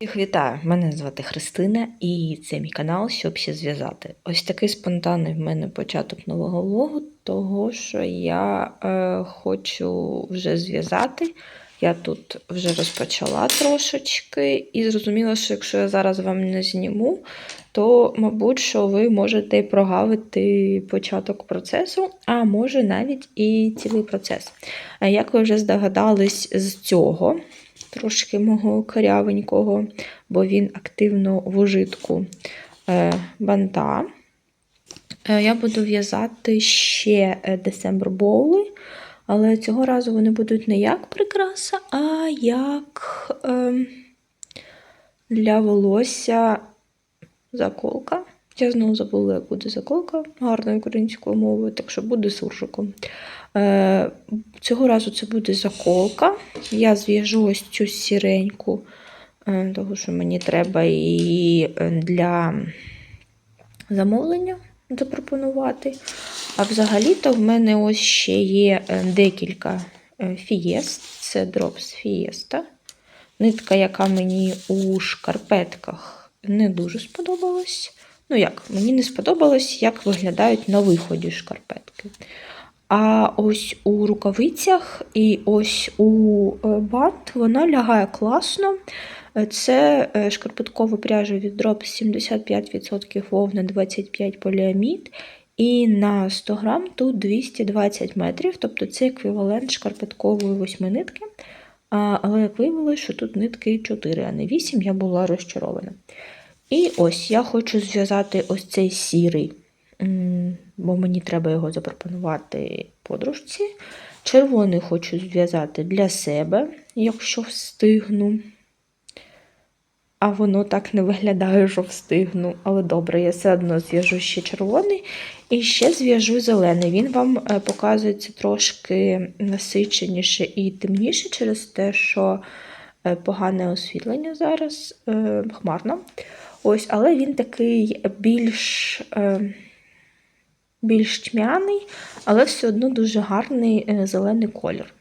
Всіх вітаю! Мене звати Христина, і це мій канал, щоб ще зв'язати. Ось такий спонтанний в мене початок нового влогу, того що я е, хочу вже зв'язати. Я тут вже розпочала трошечки і зрозуміла, що якщо я зараз вам не зніму, то, мабуть, що ви можете прогавити початок процесу, а може навіть і цілий процес. Як ви вже здогадались з цього, трошки мого корявенького, бо він активно в ужитку е, банта. Е, Я буду в'язати ще е, December боули, але цього разу вони будуть не як прикраса, а як е, для волосся заколка. Я знову забула, як буде заколка гарною українською мовою, так що буде суржиком. Е, Цього разу це буде заколка. Я зв'яжу ось цю сіреньку, е, тому що мені треба її е, для замовлення запропонувати. А взагалі-то в мене ось ще є е, декілька е, фієст. Це Drops Fiesta. Нитка, яка мені у шкарпетках не дуже сподобалась. Ну як, мені не сподобалось, як виглядають на виході шкарпетки. А ось у рукавицях і ось у е, бант вона лягає класно. Е, Це е, шкарпеткова пряжа від Drops 75% вовна, 25 поліамід. І на 100 грам тут 220 метрів, тобто це еквівалент шкарпеткової восьминитки. А, Але як виявилося, що тут нитки 4, а не 8, я була розчарована. І ось я хочу зв'язати ось цей сірий, бо мені треба його запропонувати подружці. Червоний хочу зв'язати для себе, якщо встигну. А воно так не виглядає, що встигну. Але добре, я все одно зв'яжу ще червоний і ще зв'яжу зелений. Він вам е, показується трошки насиченіше і темніше через те, що е, погане освітлення зараз, е, хмарно. Ось, але він такий більш, е, більш тьмяний, але все одно дуже гарний е, зелений колір.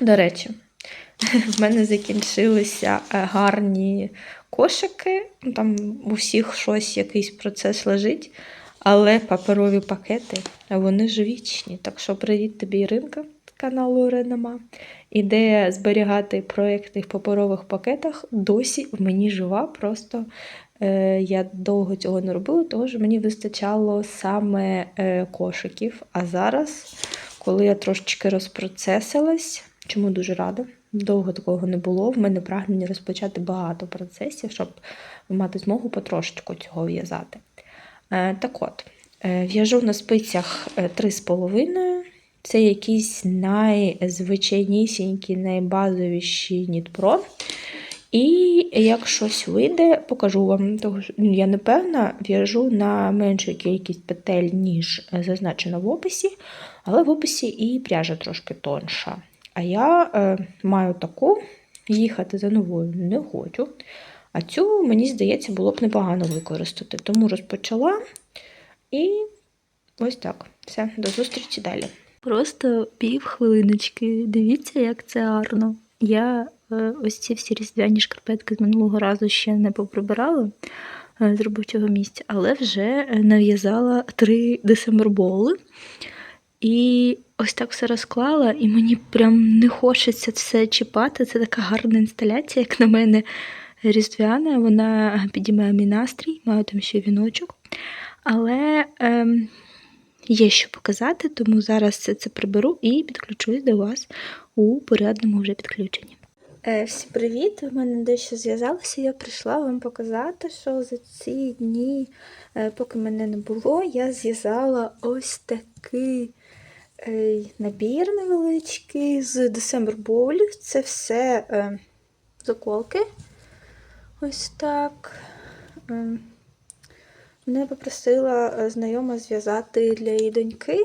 До речі, в мене закінчилися е, гарні кошики. Ну, Там у всіх щось, якийсь процес лежить, але паперові пакети вони ж вічні. Так що привіт тобі, Іринка, каналу Іринама. Ідея зберігати проекти в паперових пакетах досі в мені жива. Просто я довго цього не робила, тому що мені вистачало саме е, кошиків. А зараз, коли я трошечки розпроцесилась, чому дуже рада. Довго такого не було. В мене прагнення розпочати багато процесів, щоб мати змогу потрошечку цього в'язати. Е, так от, е, в'яжу на спицях е, 3,5. Це якісь найзвичайнісінькі, найбазовіші нітпро. І як щось вийде, покажу вам. Того, що, ну, я не в'яжу на меншу кількість петель, ніж зазначено в описі, але в описі і пряжа трошки тонша. А я е, маю таку, їхати за новою не хочу. А цю, мені здається, було б непогано використати. Тому розпочала і ось так. Все, до зустрічі далі. Просто пів хвилиночки. Дивіться, як це гарно. Я е, ось ці всі різдвяні шкарпетки з минулого разу ще не поприбирала е, з робочого місця, але вже е, нав'язала три десемберболи. І ось так все розклала, і мені прям не хочеться все чіпати. Це така гарна інсталяція, як на мене, різдвяна. Вона підіймає мій настрій, маю там ще віночок. Але ем, є що показати, тому зараз все це приберу і підключусь до вас у порядному вже підключенні. Е, всім привіт! У мене дещо зв'язалося. Я прийшла вам показати, що за ці дні, е, поки мене не було, я зв'язала ось такий е, набір невеличкий з боулів. Це все заколки. Ось так. Мене попросила знайома зв'язати для її доньки,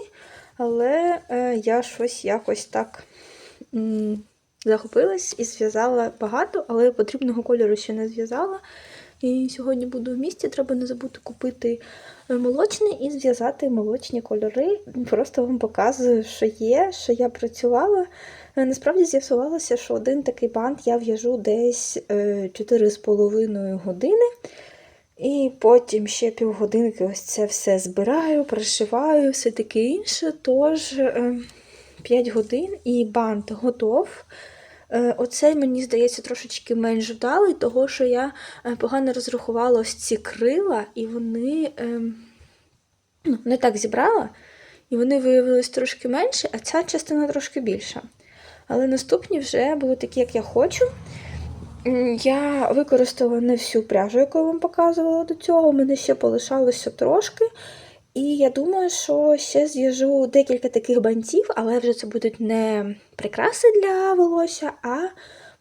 але я щось якось так захопилась і зв'язала багато, але потрібного кольору ще не зв'язала. І сьогодні буду в місті, треба не забути купити е, молочний і зв'язати молочні кольори. Просто вам показую, що є, що я працювала. Е, Насправді з'ясувалося, що один такий бант я в'яжу десь е, 4,5 години. І потім ще півгодинки ось це все збираю, пришиваю, все таке інше. Тож е, 5 годин і бант готов. Е, Оцей, мені здається, трошечки менш вдалий, того що я е, погано розрахувала ось ці крила, і вони е, ну, не так зібрала, і вони виявились трошки менші, а ця частина трошки більша. Але наступні вже були такі, як я хочу. Я використала не всю пряжу, яку я вам показувала до цього. У мене ще полишалося трошки. І я думаю, що ще зв'яжу декілька таких бантів, але вже це будуть не прикраси для волосся, а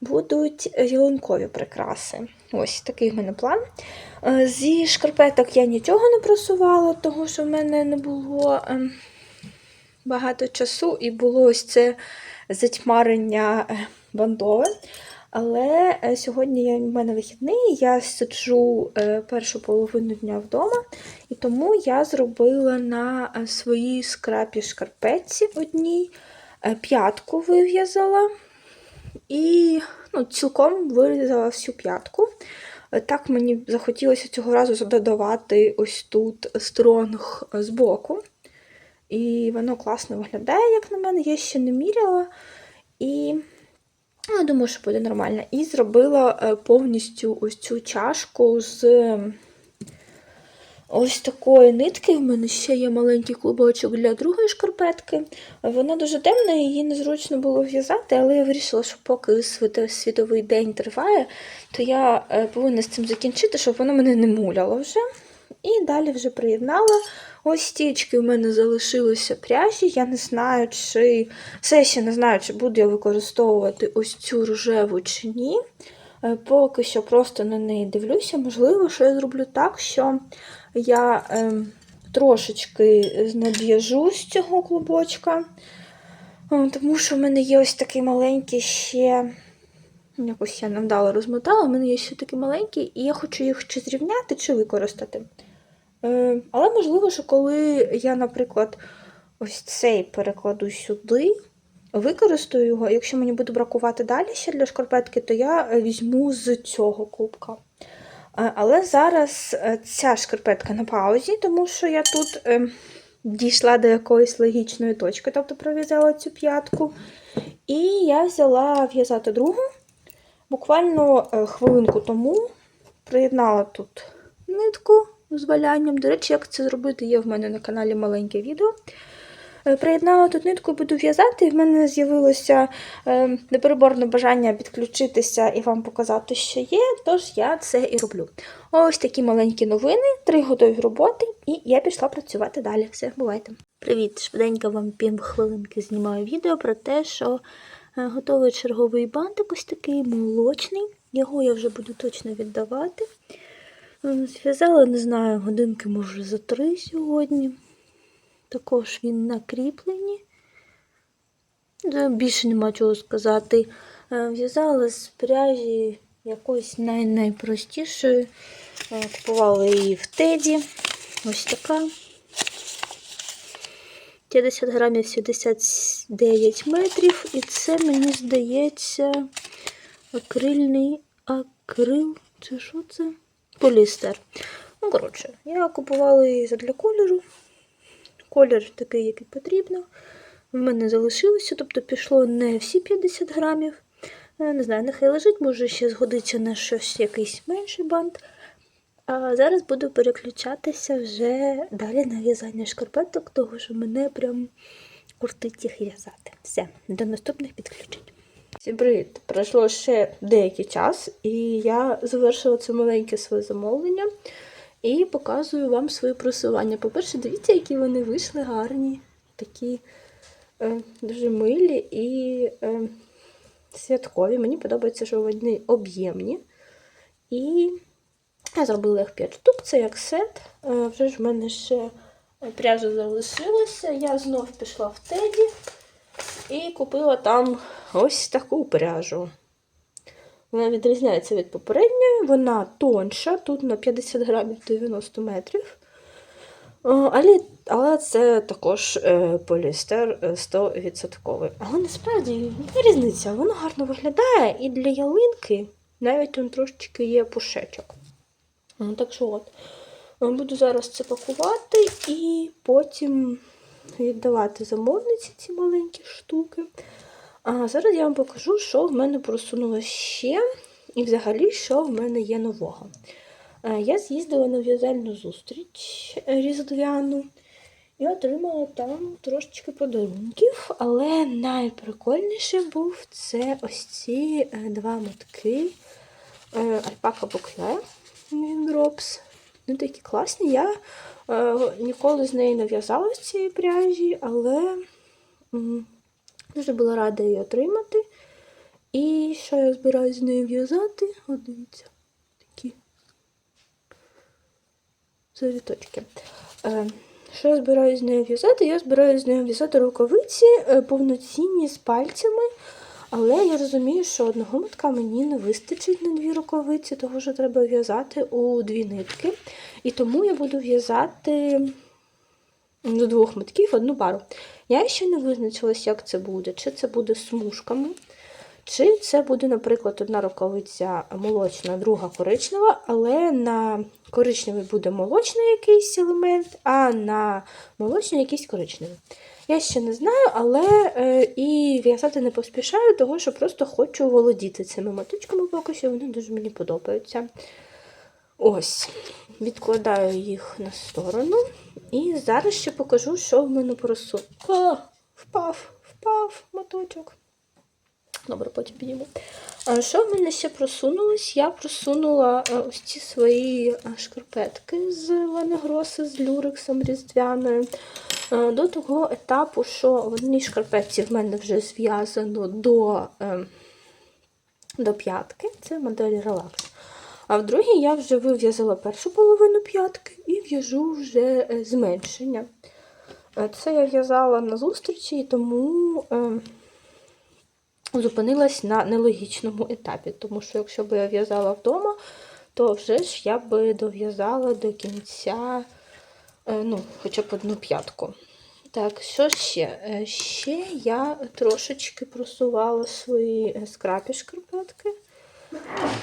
будуть ялинкові прикраси. Ось такий в мене план. Е, Зі шкарпеток я нічого не просувала, тому що в мене не було ем, багато часу і було ось це затьмарення е, бандове. Але е, сьогодні в мене вихідний, я сиджу е, першу половину дня вдома, і тому я зробила на е, своїй скрапі шкарпетці одній п'ятку вив'язала і ну, цілком вирізала всю п'ятку. Так мені захотілося цього разу додавати ось тут стронг збоку. І воно класно виглядає, як на мене, я ще не міряла. І я думаю, що буде нормально. І зробила е, повністю ось цю чашку з ось такої нитки. В мене ще є маленький клубочок для другої шкарпетки. Вона дуже темна, її незручно було в'язати, але я вирішила, що поки світовий день триває, то я е, повинна з цим закінчити, щоб воно мене не муляло вже. І далі вже приєднала. Ось стічки в мене залишилися пряжі. Я не знаю, чи все ще не знаю, чи буду я використовувати ось цю рожеву чи ні. Е, Поки що просто на неї дивлюся. Можливо, що я зроблю так, що я ем, трошечки надв'яжу з цього клубочка. Е, Тому що в мене є ось такий маленький ще. Якось я невдало розмотала, у мене є ще такі маленькі, і я хочу їх чи зрівняти, чи використати. Е, Але можливо, що коли я, наприклад, ось цей перекладу сюди, використаю його, якщо мені буде бракувати далі ще для шкарпетки, то я візьму з цього кубка. Е, Але зараз е, ця шкарпетка на паузі, тому що я тут е, дійшла до якоїсь логічної точки, тобто пров'язала цю п'ятку. І я взяла в'язати другу. Буквально е, хвилинку тому приєднала тут нитку з валянням. До речі, як це зробити, є в мене на каналі маленьке відео. Е, Приєднала тут нитку, буду в'язати, і в мене з'явилося е, непереборне бажання підключитися і вам показати, що є, тож я це і роблю. Ось такі маленькі новини, три готові роботи, і я пішла працювати далі. Все, бувайте. Привіт! Швиденько вам пів хвилинки знімаю відео про те, що готовий черговий бантик, ось такий молочний. Його я вже буду точно віддавати. Е, Зв'язала, не знаю, годинки, може, за три сьогодні. Також він на кріпленні. Да, Більше нема чого сказати. Е, В'язала з пряжі якоїсь най найпростішої. Е, Купувала її в Теді. Ось така. 50 грамів 79 метрів. І це, мені здається, акрильний акрил. Це що це? Полістер. Ну, коротше, я купувала її для кольору. Колір такий, який потрібно. В мене залишилося, тобто пішло не всі 50 грамів. Е, Не знаю, нехай лежить, може ще згодиться на щось якийсь менший бант. А зараз буду переключатися вже далі на в'язання шкарпеток, того що мене прям куртить їх в'язати. Все, до наступних підключень. Всім привіт! Пройшло ще деякий час, і я завершила це маленьке своє замовлення і показую вам свої просування. По-перше, дивіться, які вони вийшли гарні, такі е, дуже милі і е, святкові. Мені подобається, що вони об'ємні. І я зробила їх 5 штук, це як сет. Е, Вже ж в мене ще пряжа залишилася. Я знов пішла в Теді і купила там ось таку пряжу. Вона відрізняється від попередньої, вона тонша, тут на 50 грамів 90 метрів. Але, але це також е, поліестер е, 100%. Але насправді різниця, воно гарно виглядає і для ялинки навіть там трошечки є пушечок. Ну, так що от. Е, Буду зараз це пакувати і потім віддавати замовниці ці маленькі штуки. А зараз я вам покажу, що в мене просунулося ще, і взагалі, що в мене є нового. Е, Я з'їздила на в'язальну зустріч різдвяну і отримала там трошечки подарунків, але найприкольніше був це ось ці е, два мотки Альпака Букле Drops. Вони такі класні. Я е, ніколи з неї не в'язала з цієї пряжі, але дуже була рада її отримати. І що я збираюся з нею в'язати? От дивіться, такі завіточки. Е, що я збираюся з нею в'язати? Я збираюся з нею в'язати рукавиці е, повноцінні з пальцями. Але я розумію, що одного мотка мені не вистачить на дві рукавиці, тому що треба в'язати у дві нитки. І тому я буду в'язати до двох мотків одну пару. Я ще не визначилась, як це буде. Чи це буде смужками, чи це буде, наприклад, одна рукавиця молочна, друга коричнева, але на коричневий буде молочний якийсь елемент, а на молочний якийсь коричневий. Я ще не знаю, але е, і в'язати не поспішаю, тому що просто хочу володіти цими моточками поки що, вони дуже мені подобаються. Ось, відкладаю їх на сторону. І зараз ще покажу, що в мене просу. А, впав, впав моточок. Добре, потім підійму. А що в мене ще просунулось? Я просунула е, ось ці свої е, шкарпетки з Ванегроси, з люрексом різдвяною. Е, До того етапу, що в одній шкарпетці в мене вже зв'язано до, е, до п'ятки, це модель Relax. А в другій я вже вив'язала першу половину п'ятки і в'яжу вже е, зменшення. Це я в'язала на зустрічі, тому зупинилась на нелогічному етапі. Тому що якщо б я в'язала вдома, то вже ж я би дов'язала до кінця ну, хоча б одну п'ятку. Так, що ще? Е, Ще я трошечки просувала свої е, скрапі шкарпетки.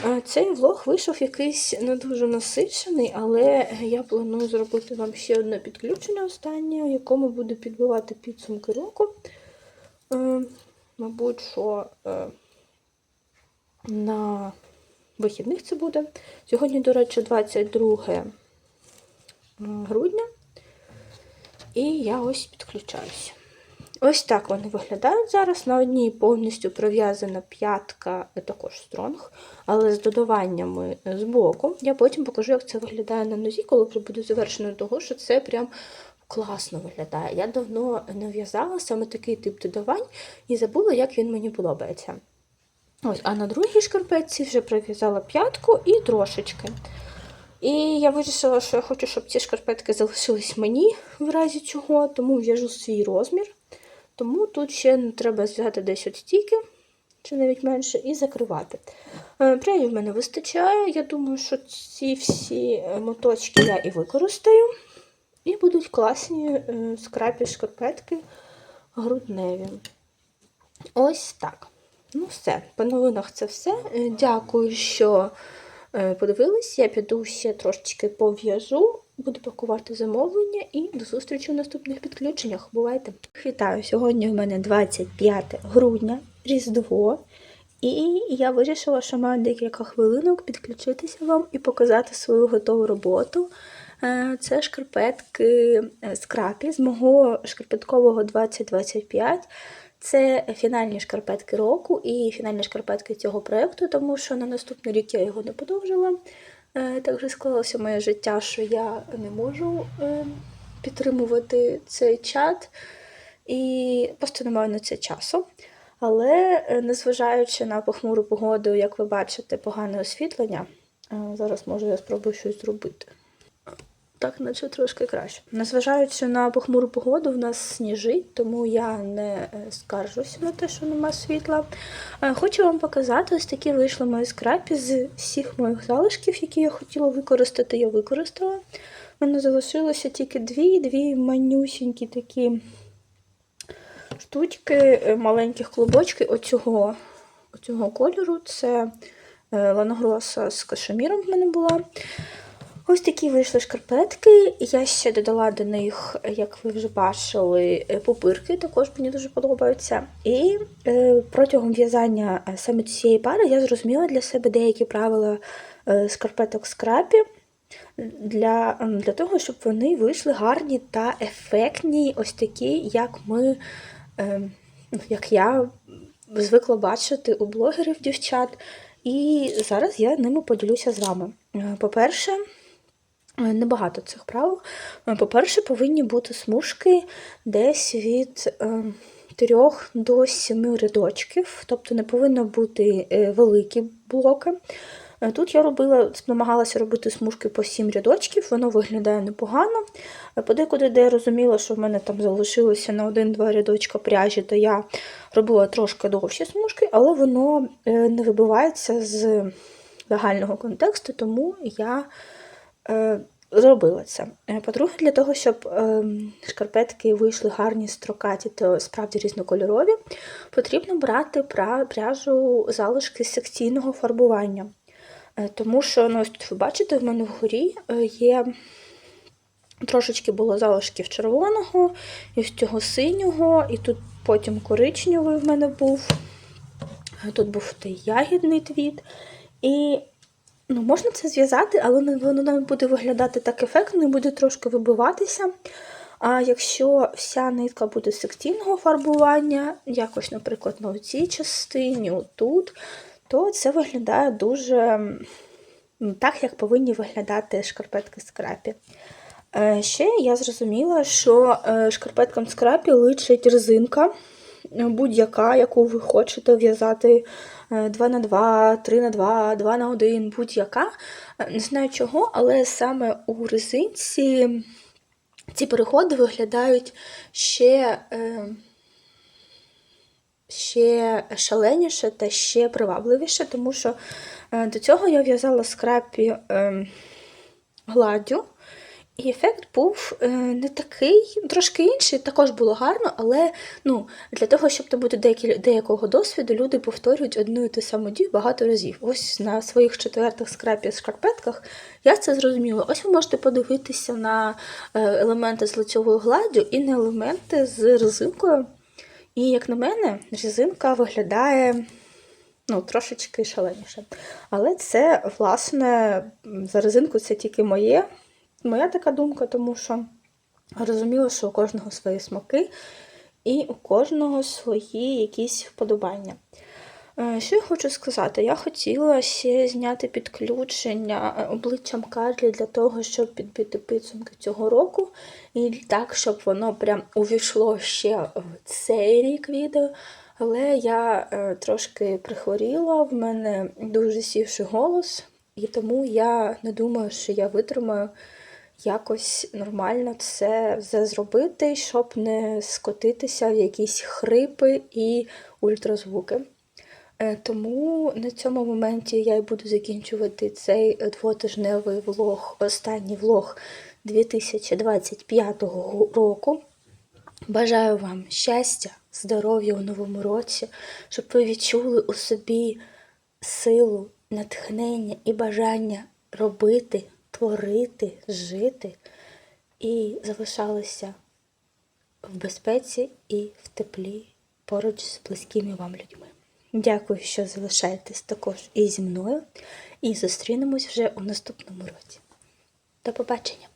Е, Цей влог вийшов якийсь не дуже насичений, але я планую зробити вам ще одне підключення останнє, у якому буду підбивати підсумки року. Е, Мабуть, що е, на вихідних це буде. Сьогодні, до речі, 22 грудня. І я ось підключаюся. Ось так вони виглядають зараз. На одній повністю пров'язана п'ятка, е, також стронг, але з додаваннями з боку. Я потім покажу, як це виглядає на нозі, коли вже буде завершено того, що це прям класно виглядає. Я давно не в'язала саме такий тип додавань і забула, як він мені подобається. Ось, а на другій шкарпетці вже пров'язала п'ятку і трошечки. І я вирішила, що я хочу, щоб ці шкарпетки залишились мені в разі чого, тому в'яжу свій розмір. Тому тут ще треба зв'язати десь от стільки, чи навіть менше, і закривати. Е, Пряжі в мене вистачає. Я думаю, що ці всі е, моточки я і використаю. І будуть класні е, скрапі шкарпетки грудневі. Ось так. Ну, все, по новинах це все. Дякую, що подивились. Я піду ще трошечки пов'яжу, буду пакувати замовлення і до зустрічі в наступних підключеннях. Бувайте! Вітаю! Сьогодні у мене 25 грудня, Різдво. І я вирішила, що маю декілька хвилинок підключитися вам і показати свою готову роботу. Е, Це шкарпетки е, з крапі з мого шкарпеткового 2025. Це фінальні шкарпетки року і фінальні шкарпетки цього проєкту, тому що на наступний рік я його не подовжила. Е, Так вже склалося моє життя, що я не можу е, підтримувати цей чат і просто не маю на це часу. Але е, незважаючи на похмуру погоду, як ви бачите, погане освітлення, зараз може я спробую щось зробити. Так наче трошки краще. Незважаючи на похмуру погоду, в нас сніжить, тому я не е, скаржуся на те, що нема світла. Е, Хочу вам показати, ось такі вийшли мої скрапі з всіх моїх залишків, які я хотіла використати, я використала. У мене залишилося тільки дві, дві манюсінькі такі штучки, е, маленьких клубочки оцього, оцього кольору. Це ланогроса з кашеміром в мене була. Ось такі вийшли шкарпетки. Я ще додала до них, як ви вже бачили, е, пупирки, також мені дуже подобаються. І е, протягом в'язання е, саме цієї пари я зрозуміла для себе деякі правила шкарпеток скрапі для, для того, щоб вони вийшли гарні та ефектні, ось такі, як ми, е, як я звикла бачити у блогерів дівчат. І зараз я ними поділюся з вами. По-перше, небагато цих правил. Е, По-перше, повинні бути смужки десь від е, 3 до 7 рядочків, тобто не повинно бути е, великі блоки. Е, Тут я робила, намагалася робити смужки по 7 рядочків, воно виглядає непогано. Е, Подекуди, де я розуміла, що в мене там залишилося на 1-2 рядочка пряжі, то я робила трошки довші смужки, але воно е, не вибивається з загального контексту, тому я е, зробила це. Е, По-друге, для того, щоб е, шкарпетки вийшли гарні, строкаті та справді різнокольорові, потрібно брати пряжу залишки секційного фарбування. Е, Тому що, ну, ось тут ви бачите, в мене вгорі е, є трошечки було залишків червоного, і з цього синього, і тут потім коричневий в мене був. Е, Тут був той ягідний твіт. І ну, можна це зв'язати, але воно не буде виглядати так ефектно і буде трошки вибиватися. А якщо вся нитка буде секційного фарбування, якось, наприклад, на цій частині, отут, то це виглядає дуже так, як повинні виглядати шкарпетки скрапі. Е, Ще я зрозуміла, що е, шкарпеткам скрапі личить резинка, будь-яка, яку ви хочете в'язати 2 на 2, 3 на 2, 2 на 1, будь-яка. Е, Не знаю чого, але саме у резинці ці переходи виглядають ще, е, ще шаленіше та ще привабливіше, тому що е, до цього я в'язала скрапі е, гладдю. І ефект був е, не такий, трошки інший, також було гарно, але ну, для того, щоб добути деякі, деякого досвіду, люди повторюють одну і ту саму дію багато разів. Ось на своїх четвертих скрапі шкарпетках я це зрозуміла. Ось ви можете подивитися на е, елементи з лицьовою гладдю і на елементи з резинкою. І, як на мене, резинка виглядає ну, трошечки шаленіше. Але це, власне, за резинку це тільки моє. Моя така думка, тому що розуміла, що у кожного свої смаки і у кожного свої якісь вподобання. Е, Що я хочу сказати? Я хотіла ще зняти підключення е, обличчям Карлі для того, щоб підбити підсумки цього року. І так, щоб воно прям увійшло ще в цей рік відео. Але я е, трошки прихворіла, в мене дуже сівший голос, і тому я не думаю, що я витримаю якось нормально це все зробити, щоб не скотитися в якісь хрипи і ультразвуки. Е, Тому на цьому моменті я й буду закінчувати цей двотижневий влог, останній влог 2025 року. Бажаю вам щастя, здоров'я у новому році, щоб ви відчули у собі силу, натхнення і бажання робити, творити, жити і залишалися в безпеці і в теплі поруч з близькими вам людьми. Дякую, що залишаєтесь також і зі мною, і зустрінемось вже у наступному році. До побачення!